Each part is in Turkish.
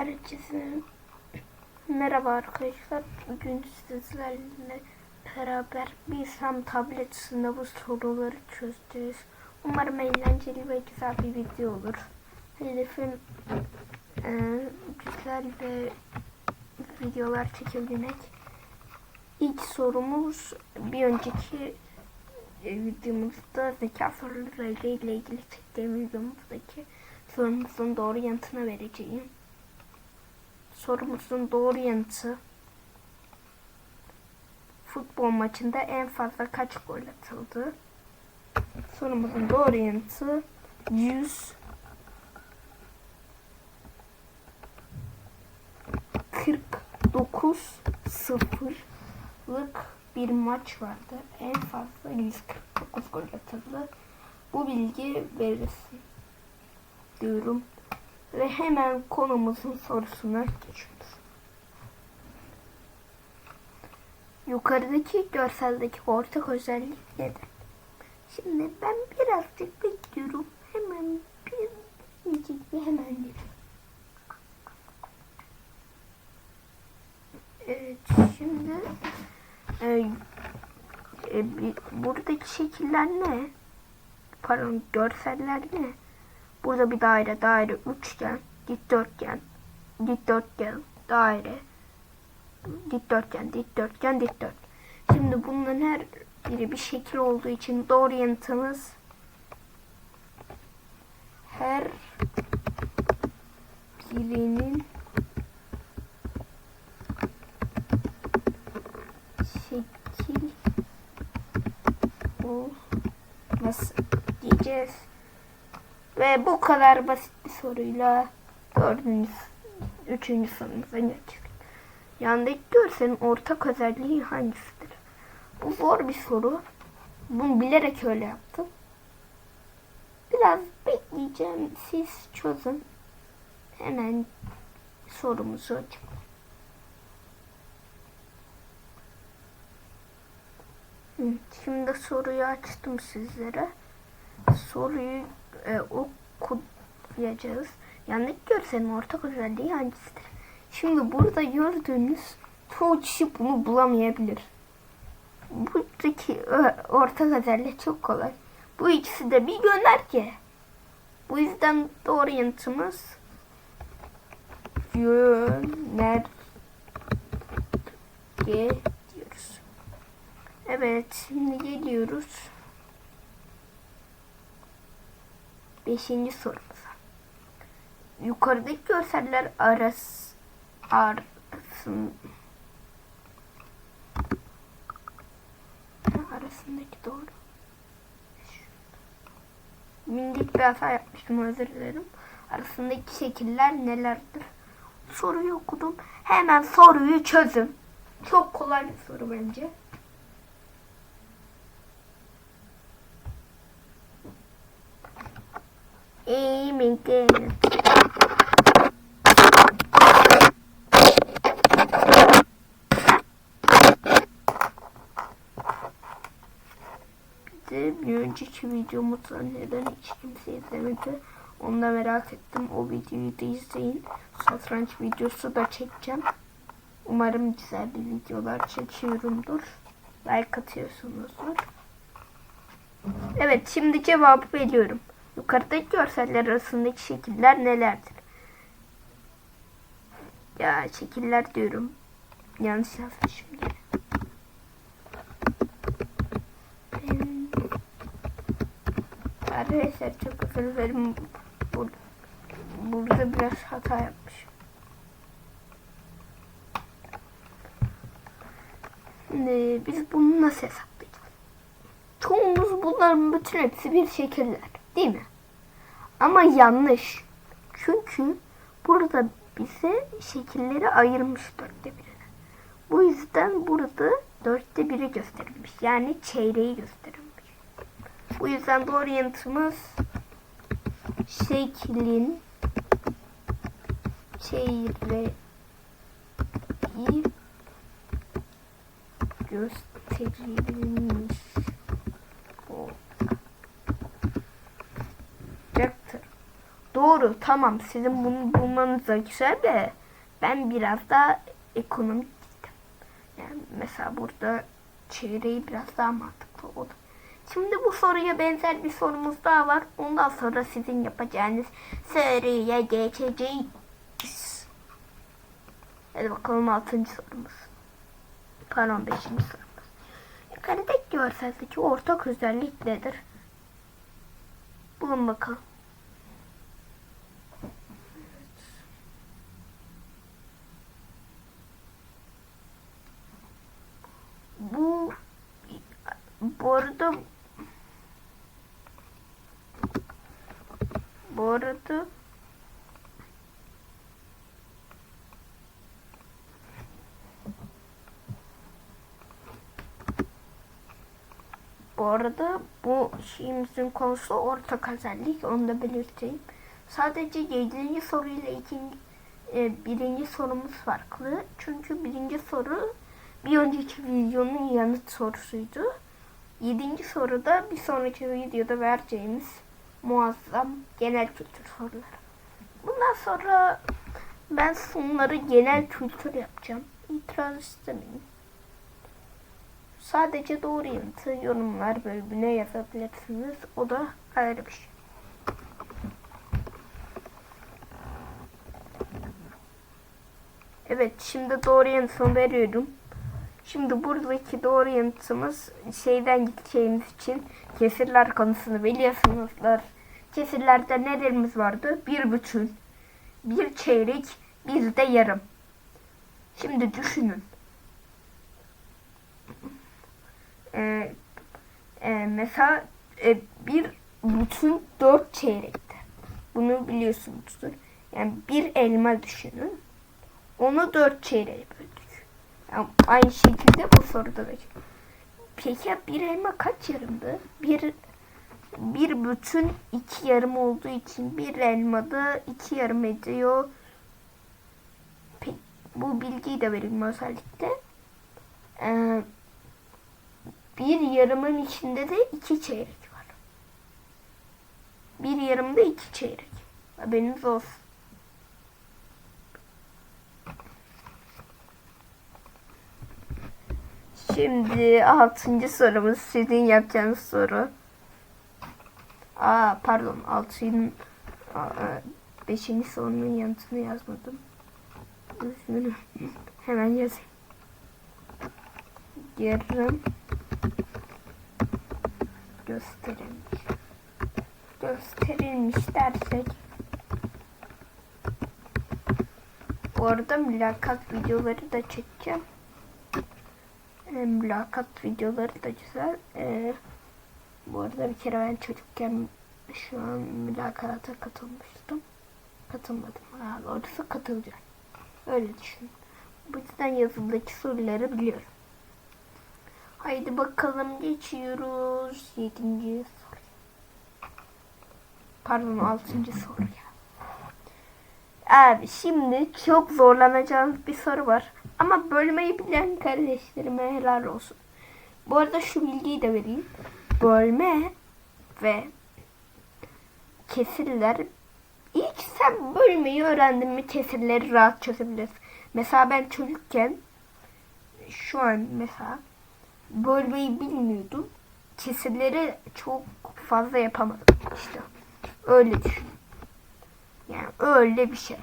Herkese merhaba arkadaşlar. Bugün sizlerle beraber bir Sam tablet sınavı soruları çözeceğiz. Umarım eğlenceli ve güzel bir video olur. Hedefim e, güzel ve videolar çekebilmek. İlk sorumuz bir önceki e, videomuzda zeka soruları ile ilgili çektiğim videomuzdaki sorumuzun doğru yanıtını vereceğim. Sorumuzun doğru yanıtı futbol maçında en fazla kaç gol atıldı? Sorumuzun doğru yanıtı 100 49 sıfırlık bir maç vardı. En fazla 149 gol atıldı. Bu bilgi verirsin diyorum. Ve hemen konumuzun sorusuna geçiyoruz. Yukarıdaki görseldeki ortak özellik nedir? Şimdi ben birazcık bekliyorum. Hemen bir bir hemen geliyorum. Evet şimdi e, e, bir- buradaki şekiller ne? Pardon görseller ne? Burada bir daire, daire, üçgen, dikdörtgen, dikdörtgen, daire, dikdörtgen, dikdörtgen, dikdörtgen. Şimdi bunların her biri bir şekil olduğu için doğru yanıtımız her birinin şekil olması diyeceğiz. Ve bu kadar basit bir soruyla dördüncü, üçüncü sorumuza geçelim. Yandaki görselin ortak özelliği hangisidir? Bu zor bir soru. Bunu bilerek öyle yaptım. Biraz bekleyeceğim. Siz çözün. Hemen sorumuzu. Hı, Şimdi soruyu açtım sizlere. Soruyu e, okuyacağız. Yandaki görselin ortak özelliği hangisidir? Şimdi burada gördüğünüz çoğu kişi bunu bulamayabilir. Buradaki e, ortak özellik çok kolay. Bu ikisi de bir gönderge. Bu yüzden doğru yanıtımız yönerge diyoruz. Evet, şimdi geliyoruz. Beşinci sorumuza. Yukarıdaki görseller arası arasın arasındaki doğru. Minik bir hata yapmıştım özür dilerim. Arasındaki şekiller nelerdir? Soruyu okudum. Hemen soruyu çözün. Çok kolay bir soru bence. İyi mi? Bir önceki videomuzda neden hiç kimse izlemedi onu da merak ettim. O videoyu da izleyin. Satranç videosu da çekeceğim. Umarım güzel bir videolar çekiyorumdur. Like atıyorsunuzdur. Evet şimdi cevabı veriyorum. Yukarıdaki görseller arasındaki şekiller nelerdir? Ya şekiller diyorum. Yanlış yazmışım Arkadaşlar çok özür dilerim. Bur- Burada biraz hata yapmışım. Şimdi biz bunu nasıl hesaplayacağız? Çoğumuz bunların bütün hepsi bir şekiller. Değil mi? Ama yanlış. Çünkü burada bize şekilleri ayırmış dörtte birine. Bu yüzden burada dörtte biri gösterilmiş. Yani çeyreği gösterilmiş. Bu yüzden doğru yanıtımız şeklin çeyreği gösterilmiş Doğru tamam sizin bunu bulmanız da güzel de ben biraz daha ekonomik gittim. Yani mesela burada çeyreği biraz daha mantıklı oldu. Şimdi bu soruya benzer bir sorumuz daha var. Ondan sonra sizin yapacağınız soruya geçeceğiz. Hadi bakalım 6. sorumuz. Pardon 5. sorumuz. Yukarıdaki görseldeki ortak özellik nedir? Bulun bakalım. Bu bu arada bu arada Bu arada bu şeyimizin konusu ortak özellik. Onu da belirteyim. Sadece 7. soruyla ikinci, e, birinci sorumuz farklı. Çünkü birinci soru bir önceki videonun yanıt sorusuydu. Yedinci soruda bir sonraki videoda vereceğimiz muazzam genel kültür soruları. Bundan sonra ben sonları genel kültür yapacağım. İtiraz istemeyin. Sadece doğru yanıtı yorumlar bölümüne yazabilirsiniz. O da ayrı bir şey. Evet şimdi doğru yanıtını veriyorum. Şimdi buradaki doğru yanıtımız şeyden gideceğimiz için kesirler konusunu biliyorsunuzlar. Kesirlerde nelerimiz vardı? Bir bütün, bir çeyrek, bir de yarım. Şimdi düşünün. Ee, e, mesela e, bir bütün dört çeyrekte. Bunu biliyorsunuzdur. Yani bir elma düşünün. Onu dört çeyreğe böldük. Aynı şekilde bu soruda da. Peki bir elma kaç yarımdı? Bir bir bütün iki yarım olduğu için bir elmada iki yarım ediyor. Peki, bu bilgiyi de vereyim özellikle. Ee, bir yarımın içinde de iki çeyrek var. Bir yarımda iki çeyrek. Haberiniz olsun. Şimdi altıncı sorumuz sizin yapacağınız soru. Aa pardon altının beşinci sorunun yanıtını yazmadım. Üzgünüm. Hemen yazayım. Yarım gösterilmiş. Gösterilmiş dersek bu arada mülakat videoları da çekeceğim. E, mülakat videoları da güzel. E, bu arada bir kere ben çocukken şu an mülakata katılmıştım. Katılmadım. Ha, doğrusu katılacağım. Öyle düşün. Bu yüzden yazıldaki soruları biliyorum. Haydi bakalım geçiyoruz. Yedinci soru. Pardon altıncı soru ya. Abi şimdi çok zorlanacağınız bir soru var. Ama bölmeyi bilen kardeşlerime helal olsun. Bu arada şu bilgiyi de vereyim. Bölme ve kesirler ilk sen bölmeyi öğrendin mi kesirleri rahat çözebilirsin. Mesela ben çocukken şu an mesela bölmeyi bilmiyordum. Kesirleri çok fazla yapamadım işte. Öyle düşün. Yani öyle bir şey.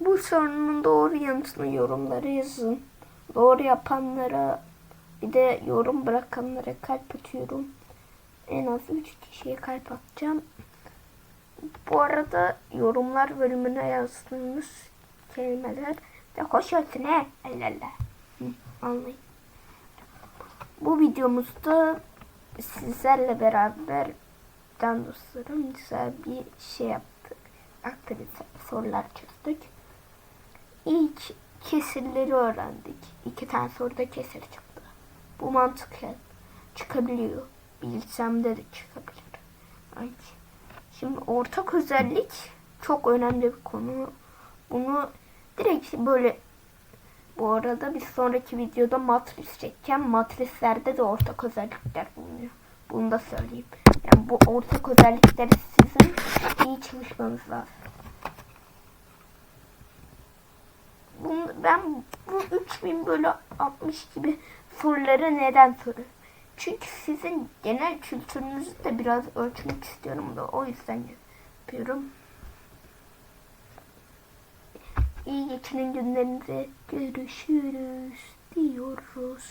Bu sorunun doğru yanıtını yorumlara yazın. Doğru yapanlara bir de yorum bırakanlara kalp atıyorum. En az 3 kişiye kalp atacağım. Bu arada yorumlar bölümüne yazdığınız kelimeler de hoş olsun he. Allah Anlayın. Bu videomuzda sizlerle beraber can dostlarım güzel bir şey yaptık. Aktivite sorular çözdük. İlk kesirleri öğrendik. İki tane soruda kesir çıktı. Bu mantıken çıkabiliyor. Bilsem de çıkabilir. Şimdi ortak özellik çok önemli bir konu. Bunu direkt böyle bu arada bir sonraki videoda matris çekeceğim. Matrislerde de ortak özellikler bulunuyor. Bunu da söyleyeyim. Yani bu ortak özellikleri sizin iyi çalışmanız lazım. Bunu, ben bu 3000 bölü 60 gibi soruları neden soruyorum? Çünkü sizin genel kültürünüzü de biraz ölçmek istiyorum da o yüzden yapıyorum. İyi geçinin günlerinizi görüşürüz diyoruz.